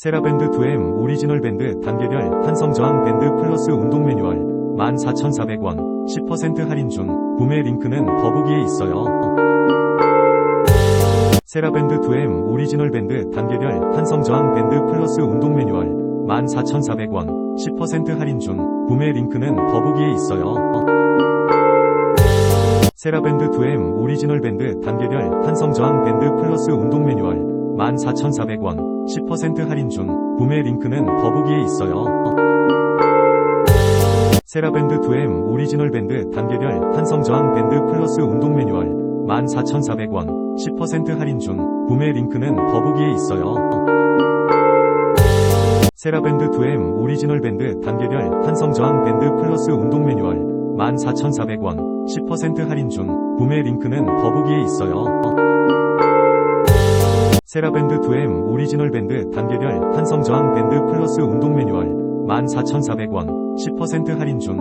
세라밴드 2M 오리지널 밴드 단계별 한성저항 밴드 플러스 운동 매뉴얼 14,400원 10% 할인 중 구매 링크는 더보기에 있어요. 세라밴드 2M 오리지널 밴드 단계별 한성저항 밴드 플러스 운동 매뉴얼 14,400원 10% 할인 중 구매 링크는 더보기에 있어요. 세라밴드 2M 오리지널 밴드 단계별 한성저항 밴드 플러스 운동 매뉴얼 14,400원 10% 할인 중 구매 링크는 더보기에 있어요. 세라밴드 2M 오리지널 밴드 단계별 한성저항 밴드 플러스 운동 매뉴얼 14,400원 10% 할인 중 구매 링크는 더보기에 있어요. 세라밴드 2M 오리지널 밴드 단계별 한성저항 밴드 플러스 운동 매뉴얼 14,400원 10% 할인 중 구매 링크는 더보기에 있어요. 세라밴드 2M 오리지널 밴드 단계별 한성저항 밴드 플러스 운동 매뉴얼 14,400원 10% 할인 중